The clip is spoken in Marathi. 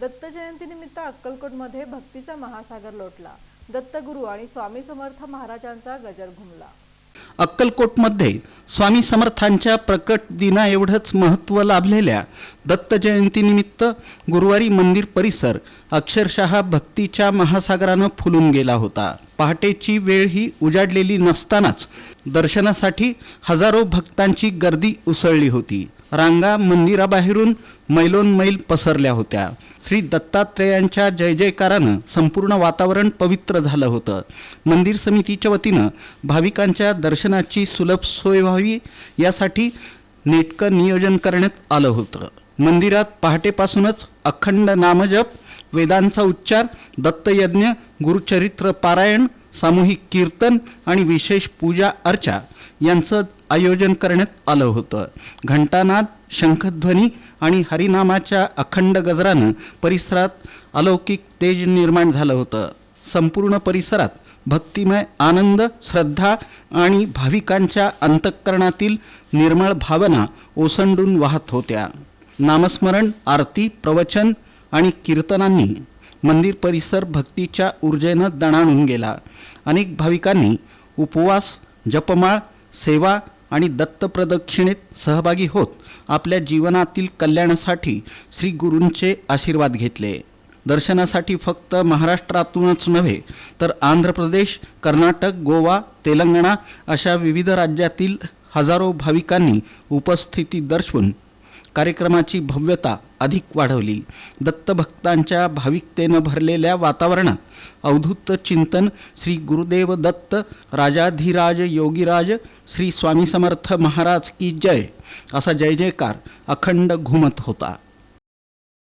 दत्त जयंतीनिमित्त अक्कलकोटमध्ये भक्तीचा महासागर लोटला. दत्तगुरू आणि स्वामी समर्थ महाराजांचा गजर घुमला. अक्कलकोटमध्ये स्वामी समर्थांच्या प्रकट दिना एवढंच महत्त्व लाभलेल्या दत्त जयंतीनिमित्त गुरुवारी मंदिर परिसर अक्षरशः भक्तीच्या महासागरानं फुलून गेला होता. पहाटेची वेळ ही उजाडलेली नसतानाच दर्शनासाठी हजारो भक्तांची गर्दी उसळली होती. रांगा मंदिराबाहेरून मैलोन मैल पसरल्या होत्या. श्री दत्तात्रेयांच्या जय जयकारानं संपूर्ण वातावरण पवित्र झालं होतं. मंदिर समितीच्या वतीनं भाविकांच्या दर्शनाची सुलभ सोय व्हावी यासाठी नेटकं नियोजन करण्यात आलं होतं. मंदिरात पहाटेपासूनच अखंड नामजप वेदांचा उच्चार दत्तयज्ञ गुरुचरित्र पारायण सामूहिक कीर्तन आणि विशेष पूजा अर्चा यांचं आयोजन करण्यात आलं होतं. घंटानाद शंखध्वनी आणि हरिनामाच्या अखंड गजरानं परिसरात अलौकिक तेज निर्माण झालं होतं. संपूर्ण परिसरात भक्तिमय आनंद श्रद्धा आणि भाविकांच्या अंतःकरणातील निर्मळ भावना ओसंडून वाहत होत्या. नामस्मरण आरती प्रवचन आणि कीर्तनांनी मंदिर परिसर भक्तीच्या ऊर्जेनं दणाणून गेला. अनेक भाविकांनी उपवास जपमाळ सेवा आणि दत्त प्रदक्षिणेत सहभागी होत आपल्या जीवनातील कल्याणासाठी श्री गुरूंचे आशीर्वाद घेतले. दर्शनासाठी फक्त महाराष्ट्रातूनच नव्हे तर आंध्र प्रदेश कर्नाटक गोवा तेलंगणा अशा विविध राज्यातील हजारो भाविकांनी उपस्थिती दर्शवून कार्यक्रमाची भव्यता अधिक वाढवली. दत्तभक्तांच्या भाविकतेनं भरलेल्या वातावरणात अवधूत चिंतन श्री गुरुदेव दत्त राजाधिराज योगीराज श्री स्वामी समर्थ महाराज की जय असा जय जयकार अखंड घुमत होता.